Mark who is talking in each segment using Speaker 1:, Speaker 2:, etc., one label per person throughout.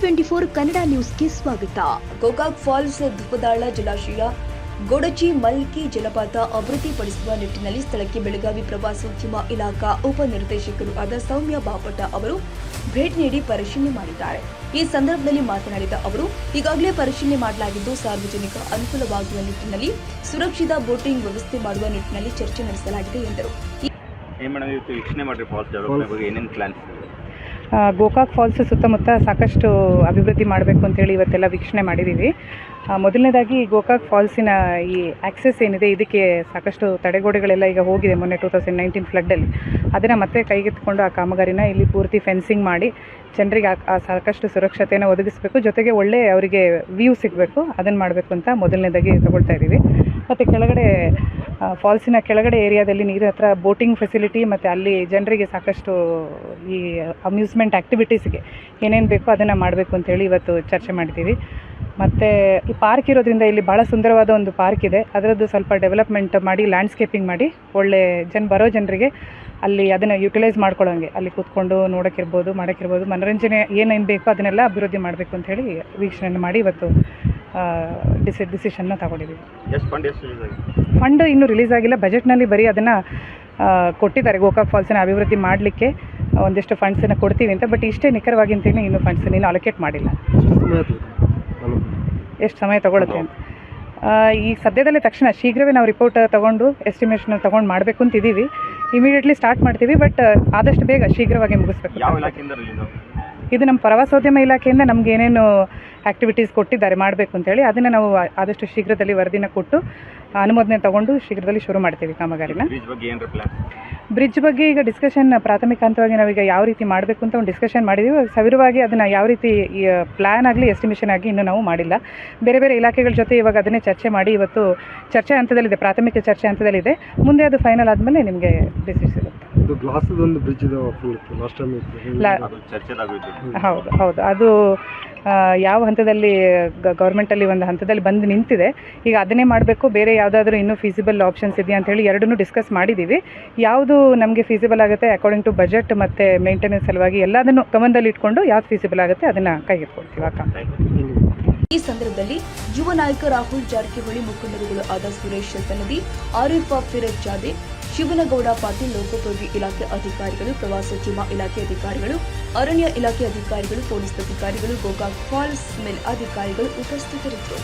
Speaker 1: Twenty four Kannada ನ್ಯೂಸ್ಗೆ ಸ್ವಾಗತ. Gokak falls ಧುಪದಾಳ ಜಲಾಶಯ ಗೊಡಚಿ ಮಲ್ಕಿ ಜಲಪಾತ ಅಭಿವೃದ್ಧಿಪಡಿಸುವ ನಿಟ್ಟಿನಲ್ಲಿ ಸ್ಥಳಕ್ಕೆ ಬೆಳಗಾವಿ ಪ್ರವಾಸೋದ್ಯಮ ಇಲಾಖಾ ಉಪನಿರ್ದೇಶಕರು ಆದ ಸೌಮ್ಯ ಬಾಪಟ ಅವರು ಭೇಟಿ ನೀಡಿ ಪರಿಶೀಲನೆ ಮಾಡಿದ್ದಾರೆ. ಈ ಸಂದರ್ಭದಲ್ಲಿ ಮಾತನಾಡಿದ ಅವರು ಈಗಾಗಲೇ ಪರಿಶೀಲನೆ ಮಾಡಲಾಗಿದ್ದು ಸಾರ್ವಜನಿಕ ಅನುಕೂಲವಾಗುವ ನಿಟ್ಟಿನಲ್ಲಿ ಸುರಕ್ಷಿತ ಬೋಟಿಂಗ್ ವ್ಯವಸ್ಥೆ ಮಾಡುವ ನಿಟ್ಟಿನಲ್ಲಿ ಚರ್ಚೆ ನಡೆಸಲಾಗಿದೆ ಎಂದರು.
Speaker 2: ಗೋಕಾಕ್ ಫಾಲ್ಸ್ ಸುತ್ತಮುತ್ತ ಸಾಕಷ್ಟು ಅಭಿವೃದ್ಧಿ ಮಾಡಬೇಕು ಅಂತೇಳಿ ಇವತ್ತೆಲ್ಲ ವೀಕ್ಷಣೆ ಮಾಡಿದ್ದೀವಿ ಮೊದಲನೇದಾಗಿ ಗೋಕಾಕ್ ಫಾಲ್ಸಿನ ಈ ಆಕ್ಸೆಸ್ ಏನಿದೆ, ಇದಕ್ಕೆ ಸಾಕಷ್ಟು ತಡೆಗೋಡೆಗಳೆಲ್ಲ ಈಗ ಹೋಗಿದೆ ಮೊನ್ನೆ ಟೂ ತೌಸಂಡ್ ನೈನ್ಟೀನ್ ಫ್ಲಡ್ಡಲ್ಲಿ ಅದನ್ನು ಮತ್ತೆ ಕೈಗೆತ್ತಿಕೊಂಡು ಆ ಕಾಮಗಾರಿನ ಇಲ್ಲಿ ಪೂರ್ತಿ ಫೆನ್ಸಿಂಗ್ ಮಾಡಿ ಜನರಿಗೆ ಸಾಕಷ್ಟು ಸುರಕ್ಷತೆಯನ್ನು ಒದಗಿಸಬೇಕು. ಜೊತೆಗೆ ಒಳ್ಳೆ ಅವರಿಗೆ ವ್ಯೂ ಸಿಗಬೇಕು. ಅದನ್ನು ಮಾಡಬೇಕು ಅಂತ ಮೊದಲನೇದಾಗಿ ತಗೊಳ್ತಾ ಇದ್ದೀವಿ ಮತ್ತು ಕೆಳಗಡೆ ಫಾಲ್ಸಿನ ಕೆಳಗಡೆ ಏರಿಯಾದಲ್ಲಿ ನೀರು ಹತ್ರ ಬೋಟಿಂಗ್ ಫೆಸಿಲಿಟಿ ಮತ್ತು ಅಲ್ಲಿ ಜನರಿಗೆ ಸಾಕಷ್ಟು ಈ ಅಮ್ಯೂಸ್ಮೆಂಟ್ ಆ್ಯಕ್ಟಿವಿಟೀಸ್ಗೆ ಏನೇನು ಬೇಕೋ ಅದನ್ನು ಮಾಡಬೇಕು ಅಂತೇಳಿ ಇವತ್ತು ಚರ್ಚೆ ಮಾಡ್ತೀವಿ ಮತ್ತು ಈ ಪಾರ್ಕ್ ಇರೋದ್ರಿಂದ ಇಲ್ಲಿ ಭಾಳ ಸುಂದರವಾದ ಒಂದು ಪಾರ್ಕ್ ಇದೆ. ಅದರದ್ದು ಸ್ವಲ್ಪ ಡೆವಲಪ್ಮೆಂಟ್ ಮಾಡಿ ಲ್ಯಾಂಡ್ಸ್ಕೇಪಿಂಗ್ ಮಾಡಿ, ಒಳ್ಳೆ ಜನ, ಬರೋ ಜನರಿಗೆ ಅಲ್ಲಿ ಅದನ್ನು ಯುಟಿಲೈಸ್ ಮಾಡ್ಕೊಳ್ಳೋಂಗೆ. ಅಲ್ಲಿ ಕೂತ್ಕೊಂಡು ನೋಡೋಕ್ಕಿರ್ಬೋದು, ಮಾಡೋಕ್ಕಿರ್ಬೋದು, ಮನೋರಂಜನೆ ಏನೇನು ಬೇಕೋ ಅದನ್ನೆಲ್ಲ ಅಭಿವೃದ್ಧಿ ಮಾಡಬೇಕು ಅಂತೇಳಿ ವೀಕ್ಷಣೆ ಮಾಡಿ ಇವತ್ತು ಡಿಸಿ ಡಿಸಿಷನ್ನ ತಗೊಂಡಿದ್ದೀವಿ
Speaker 3: ಫಂಡ್
Speaker 2: ಇನ್ನೂ ರಿಲೀಸ್ ಆಗಿಲ್ಲ. ಬಜೆಟ್ನಲ್ಲಿ ಬರೀ ಅದನ್ನು ಕೊಟ್ಟಿದ್ದಾರೆ ಗೋಕಾಕ್ ಫಾಲ್ಸನ್ನ ಅಭಿವೃದ್ಧಿ ಮಾಡಲಿಕ್ಕೆ. ಒಂದಿಷ್ಟು ಫಂಡ್ಸನ್ನು ಕೊಡ್ತೀವಿ ಅಂತ ಬಟ್ ಇಷ್ಟೇ ನಿಖರವಾಗಿ ಅಂತೇಳಿ ಇನ್ನೂ ಫಂಡ್ಸನ್ನು ಇನ್ನೂ ಅಲೋಕೇಟ್ ಮಾಡಿಲ್ಲ. ಎಷ್ಟು ಸಮಯ ತಗೊಳುತ್ತೆ ಅಂತ. ಈ ಸದ್ಯದಲ್ಲೇ ತಕ್ಷಣ ಶೀಘ್ರವೇ ನಾವು ರಿಪೋರ್ಟ್ ತಗೊಂಡು ಎಸ್ಟಿಮೇಷನ್ ತಗೊಂಡು ಮಾಡಬೇಕು ಅಂತಿದ್ದೀವಿ ಇಮಿಡಿಯೇಟ್ಲಿ ಸ್ಟಾರ್ಟ್ ಮಾಡ್ತೀವಿ ಬಟ್ ಆದಷ್ಟು ಬೇಗ ಶೀಘ್ರವಾಗಿ ಮುಗಿಸ್ಬೇಕು ಇದು ನಮ್ಮ ಪ್ರವಾಸೋದ್ಯಮ ಇಲಾಖೆಯಿಂದ ನಮ್ಗೆ ಏನೇನು ಆ್ಯಕ್ಟಿವಿಟೀಸ್ ಕೊಟ್ಟಿದ್ದಾರೆ ಮಾಡಬೇಕು ಅಂತೇಳಿ ಅದನ್ನು ನಾವು ಆದಷ್ಟು ಶೀಘ್ರದಲ್ಲಿ ವರದಿನ ಕೊಟ್ಟು ಅನುಮೋದನೆ ತಗೊಂಡು ಶೀಘ್ರದಲ್ಲಿ ಶುರು ಮಾಡ್ತೀವಿ ಕಾಮಗಾರಿನ.
Speaker 3: ಬ್ರಿಡ್ಜ್ ಬಗ್ಗೆ
Speaker 2: ಈಗ ಡಿಸ್ಕಷನ್ ಪ್ರಾಥಮಿಕ ಹಂತವಾಗಿ ನಾವೀಗ ಯಾವ ರೀತಿ ಮಾಡಬೇಕು ಅಂತ ಒಂದು ಡಿಸ್ಕಷನ್ ಮಾಡಿದ್ದೀವಿ ಸವಿರವಾಗಿ ಅದನ್ನು ಯಾವ ರೀತಿ ಪ್ಲ್ಯಾನ್ ಆಗಲಿ ಎಸ್ಟಿಮೇಷನ್ ಆಗಿ ಇನ್ನೂ ನಾವು ಮಾಡಿಲ್ಲ. ಬೇರೆ ಬೇರೆ ಇಲಾಖೆಗಳ ಜೊತೆ ಇವಾಗ ಅದನ್ನೇ ಚರ್ಚೆ ಮಾಡಿ ಇವತ್ತು ಚರ್ಚೆ ಹಂತದಲ್ಲಿದೆ ಪ್ರಾಥಮಿಕ ಚರ್ಚೆ ಹಂತದಲ್ಲಿದೆ. ಮುಂದೆ ಅದು ಫೈನಲ್ ಆದಮೇಲೆ ನಿಮಗೆ ಡಿಸಿಷನ್ ಸಿಗುತ್ತೆ.
Speaker 4: ಬ್ರಿಡ್ಜ್
Speaker 2: ಹೌದು ಹೌದು. ಅದು ಯಾವ ಹಂತದಲ್ಲಿ ಗೌರ್ಮೆಂಟಲ್ಲಿ ಒಂದು ಹಂತದಲ್ಲಿ ಬಂದು ನಿಂತಿದೆ. ಈಗ ಅದನ್ನೇ ಮಾಡಬೇಕು, ಬೇರೆ ಯಾವುದಾದ್ರೂ ಇನ್ನೂ ಫೀಸಿಬಲ್ ಆಪ್ಷನ್ಸ್ ಇದೆಯಾ ಅಂತೇಳಿ ಎರಡನ್ನೂ ಡಿಸ್ಕಸ್ ಮಾಡಿದ್ದೀವಿ ಯಾವುದು ನಮಗೆ ಫೀಸಿಬಲ್ ಆಗುತ್ತೆ ಅಕಾರ್ಡಿಂಗ್ ಟು ಬಜೆಟ್ ಮತ್ತು ಮೇಂಟೆನೆನ್ಸ್ ಸಲುವಾಗಿ ಎಲ್ಲದನ್ನು ಗಮನದಲ್ಲಿ ಇಟ್ಕೊಂಡು ಯಾವ್ದು ಫೀಸಿಬಲ್ ಆಗುತ್ತೆ ಅದನ್ನು ಕೈಗೆತ್ಕೊಳ್ತೀವಿ
Speaker 3: ಅಕ್ಕ.
Speaker 1: ಈ ಸಂದರ್ಭದಲ್ಲಿ ಯುವ ನಾಯಕ ರಾಹುಲ್ ಜಾರಕಿಹೊಳಿ ಮುಖಂಡರುಗಳು ಆದ ಸುರೇಶ್ ಸನದಿ ಆರಿಫ್ ಫಿರೋಜ್ ಜಾದೆ ಶಿವನಗೌಡ ಪಾಟೀಲ್ ಲೋಕೋಪಯೋಗಿ ಇಲಾಖೆ ಅಧಿಕಾರಿಗಳು ಪ್ರವಾಸೋದ್ಯಮ ಇಲಾಖೆ ಅಧಿಕಾರಿಗಳು, ಅರಣ್ಯ ಇಲಾಖೆ ಅಧಿಕಾರಿಗಳು, ಪೊಲೀಸ್ ಅಧಿಕಾರಿಗಳು ಗೋಕಾಕ್ ಫಾಲ್ಸ್ ಮಿಲ್ ಅಧಿಕಾರಿಗಳು ಉಪಸ್ಥಿತರಿದ್ದರು.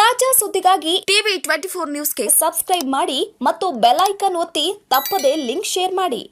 Speaker 1: ತಾಜಾ ಸುದ್ದಿಗಾಗಿ ಟಿವಿ ಟ್ವೆಂಟಿ ಫೋರ್ ನ್ಯೂಸ್ಗೆ ಸಬ್ಸ್ಕ್ರೈಬ್ ಮಾಡಿ ಮತ್ತು ಬೆಲ್ ಐಕಾನ್ ಒತ್ತಿ ತಪ್ಪದೇ ಲಿಂಕ್ ಶೇರ್ ಮಾಡಿ.